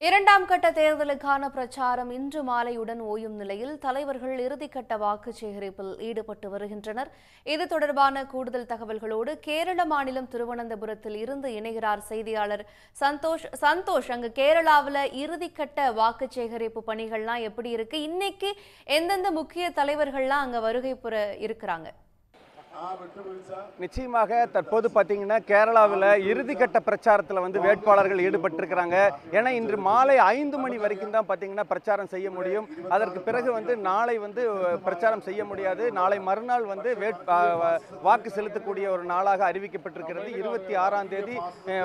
இரண்டாம் கட்ட தேர்தலுக்கான பிரச்சாரம் இன்று மாலையுடன் ஓயும் நிலையில் தலைவர்கள் இறுதிக்கட்ட வாக்கு சேகரிப்பில் ஈடுபட்டு வருகின்றனர். இது தொடர்பான கூடுதல் தகவல்களோடு கேரள மாநிலம் திருவனந்தபுரத்தில் இருந்து இணைகிறார் செய்தியாளர் சந்தோஷ். சந்தோஷ் அங்கு கேரளாவில் இறுதிக்கட்ட வாக்கு சேகரிப்பு பணிகள்லாம் எப்படி இருக்கு? இன்னைக்கு எந்தெந்த முக்கிய தலைவர்கள்லாம் அங்க வருகை புற இருக்கிறாங்க? நிச்சயமாக தற்போது பார்த்தீங்கன்னா கேரளாவில் இறுதிக்கட்ட பிரச்சாரத்தில் வந்து வேட்பாளர்கள் ஈடுபட்டிருக்கிறாங்க. ஏன்னா இன்று மாலை ஐந்து மணி வரைக்கும் தான் பார்த்தீங்கன்னா பிரச்சாரம் செய்ய முடியும். அதற்கு பிறகு வந்து நாளை வந்து பிரச்சாரம் செய்ய முடியாது. நாளை மறுநாள் வந்து வாக்கு செலுத்தக்கூடிய ஒரு நாளாக அறிவிக்கப்பட்டிருக்கிறது. இருபத்தி ஆறாம் தேதி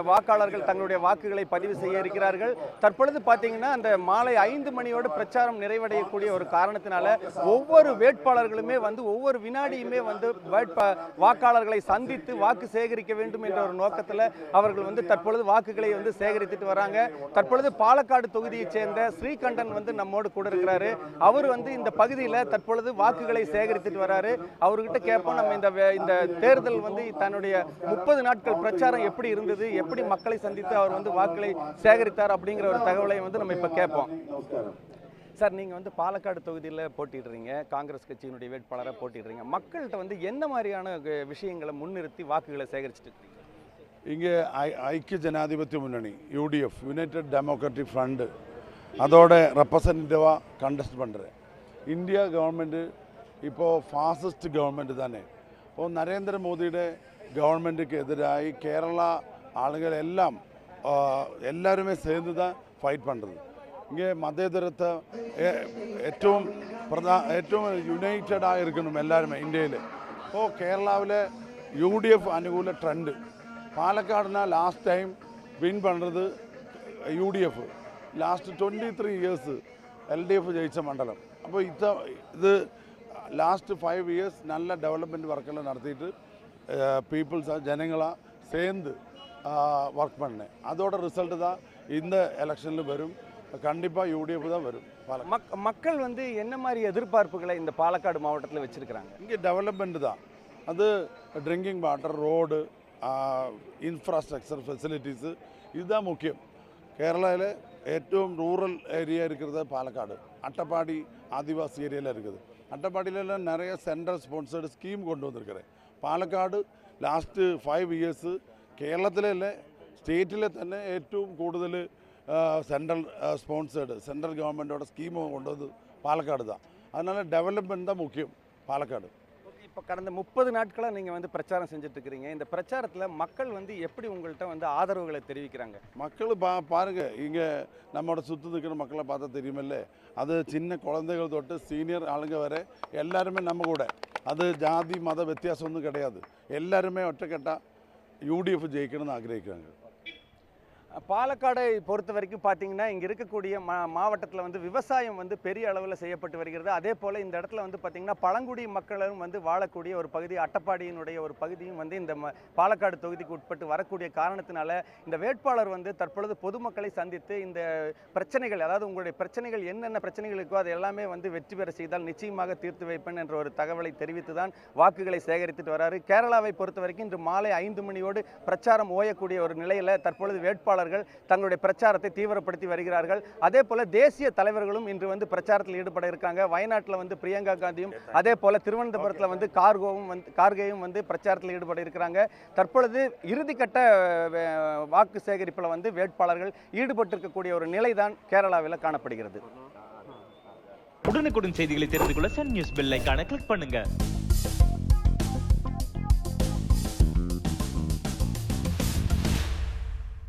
வாக்காளர்கள் தங்களுடைய வாக்குகளை பதிவு செய்ய இருக்கிறார்கள். தற்பொழுது பார்த்தீங்கன்னா அந்த மாலை ஐந்து மணியோடு பிரச்சாரம் நிறைவடையக்கூடிய ஒரு காரணத்தினால ஒவ்வொரு வேட்பாளர்களுமே வந்து ஒவ்வொரு வினாடியுமே வந்து வேட்பாளர் வாக்காளர்களை சந்தித்து வாக்கு சேகரிக்க வேண்டும் என்ற ஒரு நோக்கத்தில் அவர்கள் வந்து தற்பொழுது வாக்குகளை வந்து சேகரித்துட்டு வராங்க. தற்பொழுது பாலக்காடு தொகுதியைச் சேர்ந்த ஸ்ரீகண்டன் வந்து நம்மோடு கூட இருக்கிறாரு. அவர் வந்து இந்த பகுதியில் தற்பொழுது வாக்குகளை சேகரித்துட்டு வராரு. அவர்கிட்ட கேட்போம் நம்ம இந்த இந்த தேர்தல் வந்து தன்னுடைய முப்பது நாட்கள் பிரச்சாரம் எப்படி இருந்தது எப்படி மக்களை சந்தித்து அவர் வந்து வாக்குகளை சேகரித்தார் அப்படிங்கிற ஒரு தகவலை வந்து நம்ம இப்போ கேட்போம் சார் நீங்கள் வந்து பாலக்காடு தொகுதியில் போட்டிடுறீங்க. காங்கிரஸ் கட்சியினுடைய வேட்பாளராக போட்டிடுறீங்க. மக்கள்கிட்ட வந்து என்ன மாதிரியான விஷயங்களை முன்னிறுத்தி வாக்குகளை சேகரிச்சுட்டு இங்கே ஐ ஐக்கிய ஜனாதிபത്യ முன்னணி யூடிஎஃப் யுனைடெட் டெமோக்ராட்டிக் ஃப்ரண்ட் அதோட റെപ്രസെൻറ്റേറ്റീവാ കണ്ടസ്റ്റ് പണ്ടത് ഇന്ത്യ ഗവൺമെൻറ് ഇപ്പോൾ ഫാസിസ്റ്റ് ഗവൺമെൻറ് തന്നെ അപ്പോൾ നരേന്ദ്രമോദിയുടെ ഗവൺമെൻറ്റുക്കെതിരായി കേരള ആളുകളെല്ലാം എല്ലാവരുമേ சேர்ந்து தான் ஃபைட் பண்ணுறது ഇങ്ങനെ മതേതരത്ത് ഏറ്റവും പ്രധാ ഏറ്റവും യുണൈറ്റഡ് ആയിരിക്കണം എല്ലാവരും ഇന്ത്യയിൽ ഇപ്പോൾ കേരളാവിലെ യു ഡി എഫ് അനുകൂല ട്രെൻഡ് പാലക്കാടിന് last time win പണത് U D F. Last twenty three years L D F ജയിച്ച മണ്ഡലം. അപ്പോൾ ഇത്ത ഇത് ലാസ്റ്റ് ഫൈവ് ഇയേഴ്സ് നല്ല ഡെവലപ്മെന്റ് വർക്കെല്ലാം നടത്തിയിട്ട് പീപ്പിൾസ് ജനങ്ങളെ സേന്ത് വർക്ക് പണ്ണേ അതോടെ റിസൾട്ട് ഇതാ ഇന്ന് എലക്ഷനിൽ വരും. கண்டிப்பாக யூடிஎஃப் தான் வரும் பாலக்காடு மக் மக்கள் வந்து என்ன மாதிரி எதிர்பார்ப்புகளை இந்த பாலக்காடு மாவட்டத்தில் வச்சிருக்கிறாங்க இங்கே டெவலப்மெண்ட் தான் அது drinking water road infrastructure facilities இதுதான் முக்கியம் கேரளாவில் ഏറ്റവും ரூரல் ஏரியா இருக்கிறது பாலக்காடு அட்டப்பாடி ஆதிவாசி ஏரியாவில் இருக்குது அட்டப்பாடியிலலாம் நிறைய சென்ட்ரல் ஸ்பான்சர்டு ஸ்கீம் கொண்டு வந்திருக்கிறேன் പാലക്കാട് ലാസ്റ്റ് ഫൈവ് ഇയേഴ്സ് കേരളത്തിലല്ലേ സ്റ്റേറ്റിലെ തന്നെ ഏറ്റവും കൂടുതൽ சென்ட்ரல் ஸ்பான்சர்டு சென்ட்ரல் கவர்மெண்ட்டோட ஸ்கீமும் கொண்டு வந்து பாலக்காடு தான். அதனால் டெவலப்மெண்ட் தான் முக்கியம் பாலக்காடு. இப்போ கடந்த முப்பது நாட்களாக நீங்கள் வந்து பிரச்சாரம் செஞ்சுட்ருக்கிறீங்க. இந்த பிரச்சாரத்தில் மக்கள் வந்து எப்படி உங்கள்கிட்ட வந்து ஆதரவுகளை தெரிவிக்கிறாங்க? மக்கள் பா பாருங்கள் இங்கே நம்மளோட சுற்று இருக்கிற மக்களை பார்த்தா தெரியுமில்ல. அது சின்ன குழந்தைகள் தொட்டு சீனியர் ஆளுங்க வர எல்லாருமே நம்ம கூட. அது ஜாதி மத வித்தியாசம் ஒன்றும் கிடையாது. எல்லாருமே ஒற்றைக்கட்டாக யூடிஎஃப் ஜெயிக்கணும்னு ஆக்கிரகிக்கிறாங்க பாலக்காடை பொறுத்த வரைக்கும் பார்த்தீங்கன்னா இங்கே இருக்கக்கூடிய மா மாவட்டத்தில் வந்து விவசாயம் வந்து பெரிய அளவில் செய்யப்பட்டு வருகிறது. அதே போல் இந்த இடத்துல வந்து பார்த்தீங்கன்னா பழங்குடி மக்களும் வந்து வாழக்கூடிய ஒரு பகுதி அட்டப்பாடியினுடைய ஒரு பகுதியும் வந்து இந்த ம- பாலக்காடு தொகுதிக்கு உட்பட்டு வரக்கூடிய காரணத்தினால இந்த வேட்பாளர் வந்து தற்பொழுது பொதுமக்களை சந்தித்து இந்த பிரச்சனைகள் அதாவது உங்களுடைய பிரச்சனைகள் என்னென்ன பிரச்சனைகள் இருக்கோ அது எல்லாமே வந்து வெற்றி பெற செய்தால் நிச்சயமாக தீர்த்து வைப்பேன் என்ற ஒரு தகவலை தெரிவித்து தான் வாக்குகளை சேகரித்துட்டு வராரு. கேரளாவை பொறுத்த வரைக்கும் இன்று மாலை ஐந்து மணியோடு பிரச்சாரம் ஓயக்கூடிய ஒரு நிலையில் தற்பொழுது வேட்பாளர் வேட்பாளர்கள் தங்களுடைய பிரச்சாரத்தை தீவிரப்படுத்தி வருகிறார்கள். அதே போல தேசிய தலைவர்களும் இன்று வந்து பிரச்சாரத்தில் ஈடுபட இருக்காங்க. வயநாட்டில் வந்து பிரியங்கா காந்தியும் அதே போல திருவனந்தபுரத்தில் வந்து கார்கோவும் வந்து கார்கேயும் வந்து பிரச்சாரத்தில் ஈடுபட இருக்கிறாங்க. தற்பொழுது இறுதிக்கட்ட வாக்கு சேகரிப்பில் வந்து வேட்பாளர்கள் ஈடுபட்டிருக்கக்கூடிய ஒரு நிலைதான் கேரளாவில் காணப்படுகிறது. உடனுக்குடன் செய்திகளை தெரிந்து கொள்ள சன் நியூஸ் பெல் ஐகானை கிளிக் பண்ணுங்க.